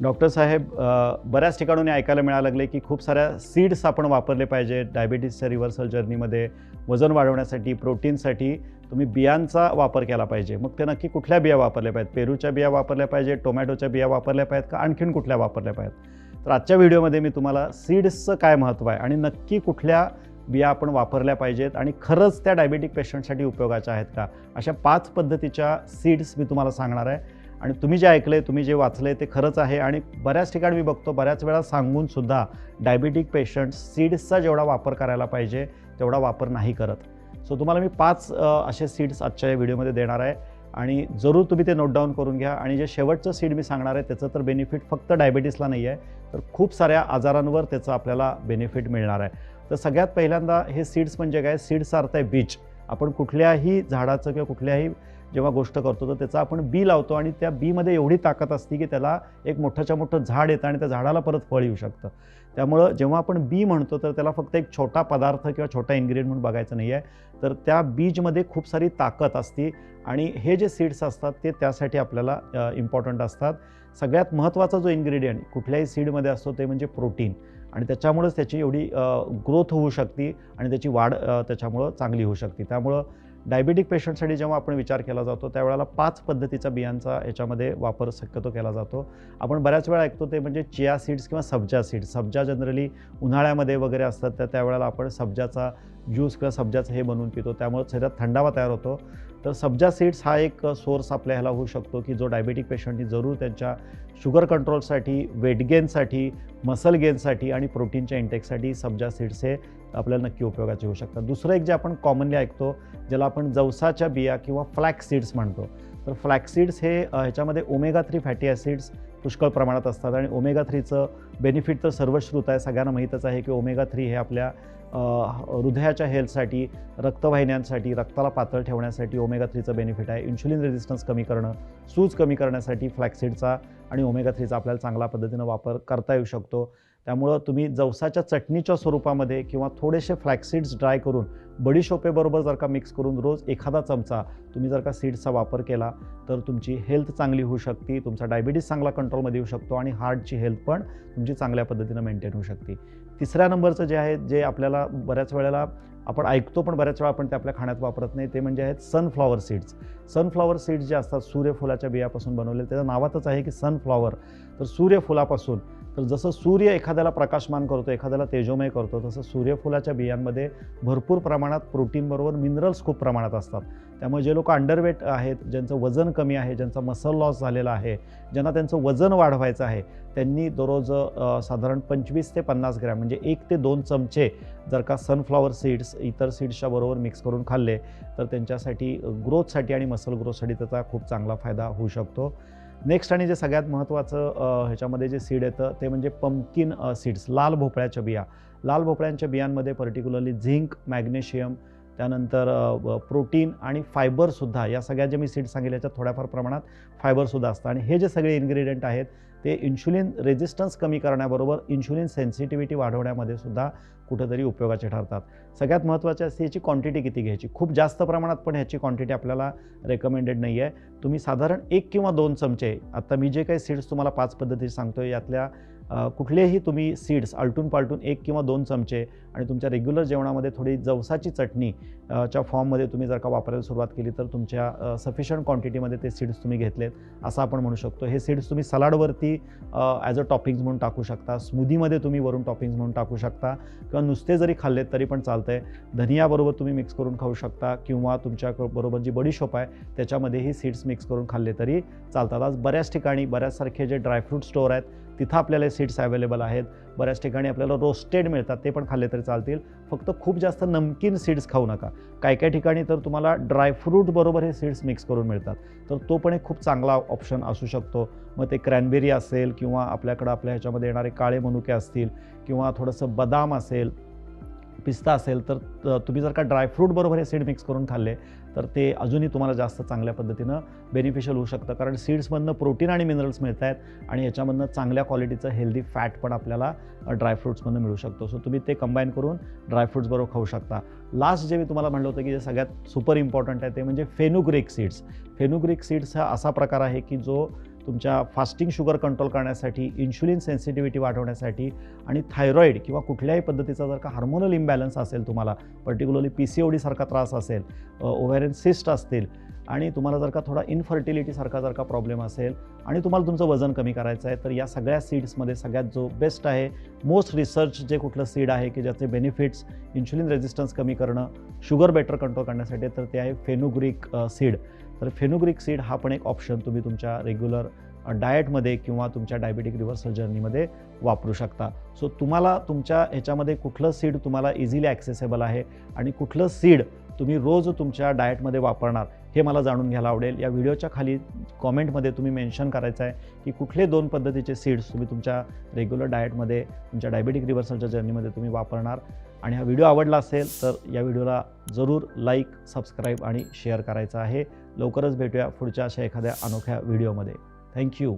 Doctor साहेब बऱ्याच ठिकाणून ऐकायला मिळायला लागले की खूप साऱ्या सीड्स आपण वापरले पाहिजे डायबिटीसच्या रिव्हर्सल जर्नीमध्ये वजन वाढवण्यासाठी प्रोटीनसाठी. तुम्ही बियांचा वापर केला पाहिजे. मग ते नक्की कुठल्या बिया वापरल्या पाहिजेत? पेरूच्या बिया वापरल्या पाहिजे टोमॅटोच्या बिया वापरल्या पाहिजेत? का आणखीन कुठल्या वापरल्या पाहिजेत? तर आजच्या व्हिडिओमध्ये मी तुम्हाला सीड्सचं काय महत्त्व आहे आणि नक्की कुठल्या बिया आपण वापरल्या पाहिजेत आणि खरंच त्या डायबेटिक पेशंटसाठी उपयोगाच्या आहेत का? अशा पाच पद्धतीच्या सीड्स मी तुम्हाला सांगणार आहे. आणि तुम्ही जे ऐकलं तुम्ही जे वाचलं ते खरंच आहे. आणि बऱ्याच ठिकाणी मी बघतो बऱ्याच वेळा सांगून सुद्धा डायबिटिक पेशंट सीड्सचा जेवढा वापर करायला पाहिजे तेवढा वापर नाही करत. सो तुम्हाला मी पाच असे सीड्स आजच्या या व्हिडिओमध्ये देणार आहे. आणि जरूर तुम्ही ते नोट डाऊन करून घ्या. आणि जे शेवटचं सीड मी सांगणार आहे त्याचं तर बेनिफिट फक्त डायबिटीसला नाही आहे तर खूप साऱ्या आजारांवर त्याचं आपल्याला बेनिफिट मिळणार आहे. तर सगळ्यात पहिल्यांदा हे सीड्स म्हणजे काय? सीड्स अर्थ आहे बीज. आपण कुठल्याही झाडाचं किंवा कुठल्याही जेव्हा गोष्ट करतो तर त्याचा आपण बी लावतो आणि त्या बीमध्ये एवढी ताकद असते की त्याला एक मोठ्याच्या मोठं झाड येतं आणि त्या झाडाला परत फळ येऊ शकतं. त्यामुळं जेव्हा आपण बी म्हणतो तर त्याला फक्त एक छोटा पदार्थ किंवा छोटा इन्ग्रेडियंट म्हणून बघायचं नाही आहे. तर त्या बीजमध्ये खूप सारी ताकद असते आणि हे जे सीड्स असतात ते त्यासाठी आपल्याला इम्पॉर्टंट असतात. सगळ्यात महत्त्वाचा जो इन्ग्रेडियंट कुठल्याही सीडमध्ये असतो ते म्हणजे प्रोटीन आणि त्याच्यामुळंच त्याची एवढी ग्रोथ होऊ शकते आणि त्याची वाढ त्याच्यामुळं चांगली होऊ शकते. त्यामुळं डायबिटिक पेशंटसाठी जेव्हा आपण विचार केला जातो त्यावेळेला पाच पद्धतीचा बियांचा याच्यामध्ये वापर शक्यतो केला जातो. आपण बऱ्याच वेळा ऐकतो ते म्हणजे चिया सीड्स किंवा सब्जा सीड्स. सब्जा जनरली उन्हाळ्यामध्ये वगैरे असतात तर त्यावेळेला आपण सब्जाचा ज्यूस किंवा सब्जाचं हे बनवून पितो. त्यामुळे शरीरात थंडावा तयार होतो. तर सब्जा सीड्स हा एक सोर्स आपल्या ह्याला होऊ शकतो की जो डायबिटिक पेशंटनी जरूर त्यांच्या शुगर कंट्रोलसाठी वेट गेनसाठी मसल गेनसाठी आणि प्रोटीनच्या इंटेकसाठी सब्जा सीड्स हे आपल्याला नक्की उपयोगाचे होऊ शकतात. दुसरं एक जे आपण कॉमनली ऐकतो ज्याला आपण जवसाच्या बिया किंवा फ्लॅक्स सीड्स म्हणतो. तर फ्लॅक्स सीड्स हे ह्याच्यामध्ये ओमेगा थ्री फॅटी ॲसिड्स पुष्कळ प्रमाणात असतात आणि ओमेगा थ्रीचं बेनिफिट तर सर्वश्रुत आहे. सगळ्यांना माहीतच आहे की ओमेगा थ्री हे आपल्या हृदयाच्या हेल्थसाठी रक्तवाहिन्यांसाठी रक्ताला पातळ ठेवण्यासाठी ओमेगा थ्रीचं बेनिफिट आहे. इन्शुलिन रेझिस्टन्स कमी करणं सूज कमी करण्यासाठी फ्लॅक्सीडचा आणि ओमेगा थ्रीचा आपल्याला चांगल्या पद्धतीनं वापर करता येऊ शकतो. त्यामुळं तुम्ही जवसाच्या चटणीच्या स्वरूपामध्ये किंवा थोडेसे फ्लॅक्सीड्स ड्राय करून बडीशोपेबरोबर जर का मिक्स करून रोज एखादा चमचा तुम्ही जर का सीड्सचा वापर केला तर तुमची हेल्थ चांगली होऊ शकते तुमचा डायबिटीस चांगला कंट्रोलमध्ये येऊ शकतो आणि हार्टची हेल्थ पण तुमची चांगल्या पद्धतीनं मेंटेन होऊ शकते. तिसऱ्या नंबरचं जे आहे जे आपल्याला बऱ्याच वेळेला आपण ऐकतो पण बऱ्याच वेळा आपण ते आपल्या खाण्यात वापरत नाही. ते म्हणजे आहेत सनफ्लॉवर सीड्स सनफ्लॉवर सीड्स जे असतात सूर्यफुलाच्या बियापासून बनवलेले त्याचं नावातच आहे की सनफ्लॉवर तर सूर्यफुलापासून तर जसं सूर्य एखाद्याला प्रकाशमान करतो एखाद्याला तेजोमय करतो तसं सूर्यफुलाच्या बियांमध्ये भरपूर प्रमाणात प्रोटीनबरोबर मिनरल्स खूप प्रमाणात असतात. त्यामुळे जे लोक अंडरवेट आहेत ज्यांचं वजन कमी आहे ज्यांचा मसल लॉस झालेला आहे ज्यांना त्यांचं वजन वाढवायचं आहे त्यांनी दररोज साधारण पंचवीस ते पन्नास ग्रॅम म्हणजे एक ते दोन चमचे जर का सनफ्लॉवर सीड्स इतर सीड्सच्या बरोबर मिक्स करून खाल्ले तर त्यांच्यासाठी ग्रोथसाठी आणि मसल ग्रोथसाठी त्याचा खूप चांगला फायदा होऊ शकतो. नेक्स्ट आणि जे सगळ्यात महत्त्वाचं ह्याच्यामध्ये जे सीड येतं ते म्हणजे पंपकिन सीड्स लाल भोपळ्याच्या बिया. लाल भोपळ्यांच्या बियांमध्ये पर्टिक्युलरली झिंक मॅग्नेशियम त्यानंतर प्रोटीन आणि फायबरसुद्धा या सगळ्या जे मी सीड्स सांगितल्या याच्यात थोड्याफार प्रमाणात फायबरसुद्धा असतं. आणि हे जे सगळे इन्ग्रेडियंट आहेत ते इन्शुलिन रेझिस्टन्स कमी करण्याबरोबर इन्शुलिन सेन्सिटिव्हिटी वाढवण्यामध्ये सुद्धा कुठेतरी उपयोगाचे ठरतात. सगळ्यात महत्त्वाचे असते याची क्वांटिटी किती घ्यायची? खूप जास्त प्रमाणात पण ह्याची क्वांटिटी आपल्याला रेकमेंडेड नाही आहे तुम्ही साधारण एक किंवा दोन चमचे आत्ता मी जे काही सीड्स तुम्हाला पाच पद्धती सांगतो यातल्या कुठलेही तुम्ही सीड्स आलटून पालटून एक किंवा दोन चमचे आणि तुमच्या रेग्युलर जेवणामध्ये थोडी जवसाची चटणी च्या फॉर्ममध्ये तुम्ही जर का वापरायला सुरुवात केली तर तुमच्या सफिशियंट क्वांटिटीमध्ये ते सीड्स तुम्ही घेतलेत असं आपण म्हणू शकतो. हे सीड्स तुम्ही सलाडवरती ॲज अ टॉपिंग्स म्हणून टाकू शकता. स्मूदीमध्ये तुम्ही वरून टॉपिंग्स म्हणून टाकू शकता. किंवा नुसते जरी खाल्लेत तरी पण चालतं आहे धनियाबरोबर तुम्ही मिक्स करून खाऊ शकता किंवा तुमच्या बरोबर जी बडीशोप आहे त्याच्यामध्येही सीड्स मिक्स करून खाल्ले तरी चालतात. आज बऱ्याच ठिकाणी बऱ्याचसारखे जे ड्रायफ्रूट स्टोअर आहेत तिथं आपल्याला सीड्स अवेलेबल आहेत. बऱ्याच ठिकाणी आपल्याला रोस्टेड मिळतात ते पण खाल्ले तरी चालतील. फक्त खूप जास्त नमकीन सीड्स खाऊ नका. काय काय ठिकाणी तर तुम्हाला ड्रायफ्रूट बरोबर हे सीड्स मिक्स करून मिळतात. तर तो पण एक खूप चांगला ऑप्शन असू शकतो. मग ते क्रॅनबेरी असेल किंवा आपल्याकडं आपल्या ह्याच्यामध्ये येणारे काळे मनुके असतील किंवा थोडंसं बदाम असेल पिस्ता असेल तर तुम्ही जर का ड्रायफ्रूट बरोबर हे सीड मिक्स करून खाल्ले तर ते अजूनही तुम्हाला जास्त चांगल्या पद्धतीनं बेनिफिशियल होऊ शकतं. कारण सीड्समधनं प्रोटीन आणि मिनरल्स मिळत आहेत आणि याच्यामधनं चांगल्या क्वालिटीचं हेल्दी फॅट पण आपल्याला ड्रायफ्रुट्समधनं मिळू शकतो. सो तुम्ही ते कंबाईन करून ड्रायफ्रुट्सबरोबर खाऊ शकता. लास्ट जे मी तुम्हाला म्हणलं होतं की जे सगळ्यात सुपर इम्पॉर्टंट आहे ते म्हणजे फेनुग्रिक सीड्स फेनुग्रिक सीड्स हा असा प्रकार आहे की जो तुमच्या फास्टिंग शुगर कंट्रोल करण्यासाठी इन्शुलिन सेन्सिटिव्हिटी वाढवण्यासाठी आणि थायरॉईड किंवा कुठल्याही पद्धतीचा जर का हार्मोनल इम्बॅलन्स असेल तुम्हाला पर्टिक्युलरली पी सी ओडीसारखा त्रास असेल ओव्हॅरियन सिस्ट असतील आणि तुम्हाला जर का थोडा इनफर्टिलिटीसारखा जर का प्रॉब्लेम असेल आणि तुम्हाला तुमचं वजन कमी करायचं आहे तर या सगळ्या सीड्समध्ये सगळ्यात जो बेस्ट आहे मोस्ट रिसर्च जे कुठलं सीड आहे की ज्याचे बेनिफिट्स इन्शुलिन रेजिस्टन्स कमी करणं शुगर बेटर कंट्रोल करण्यासाठी तर ते आहे फेनुग्रिक सीड. तर फेनुग्रिक सीड हा पण एक ऑप्शन तुम्ही तुमच्या रेग्युलर डाएटमध्ये किंवा तुमच्या डायबेटिक रिव्हर्सल जर्नीमध्ये वापरू शकता. सो तुम्हाला तुमच्या ह्याच्यामध्ये कुठलं सीड तुम्हाला इझिली ॲक्सेसेबल आहे आणि कुठलं सीड तुम्ही रोज तुमच्या डाएटमध्ये वापरणार हे मला जाणून घ्यायला आवडेल. या व्हिडिओच्या खाली कॉमेंटमध्ये तुम्ही मेन्शन करायचं आहे की कुठले दोन पद्धतीचे सीड्स तुम्ही तुमच्या रेग्युलर डाएटमध्ये तुमच्या डायबेटिक रिव्हर्सलच्या जर्नीमध्ये तुम्ही वापरणार. आणि हा व्हिडिओ आवडला असेल तर या व्हिडिओला जरूर लाईक सबस्क्राईब आणि शेअर करायचं आहे. लवकरच भेटूया पुढच्या अशा एखाद्या अनोख्या व्हिडिओमध्ये. थँक्यू.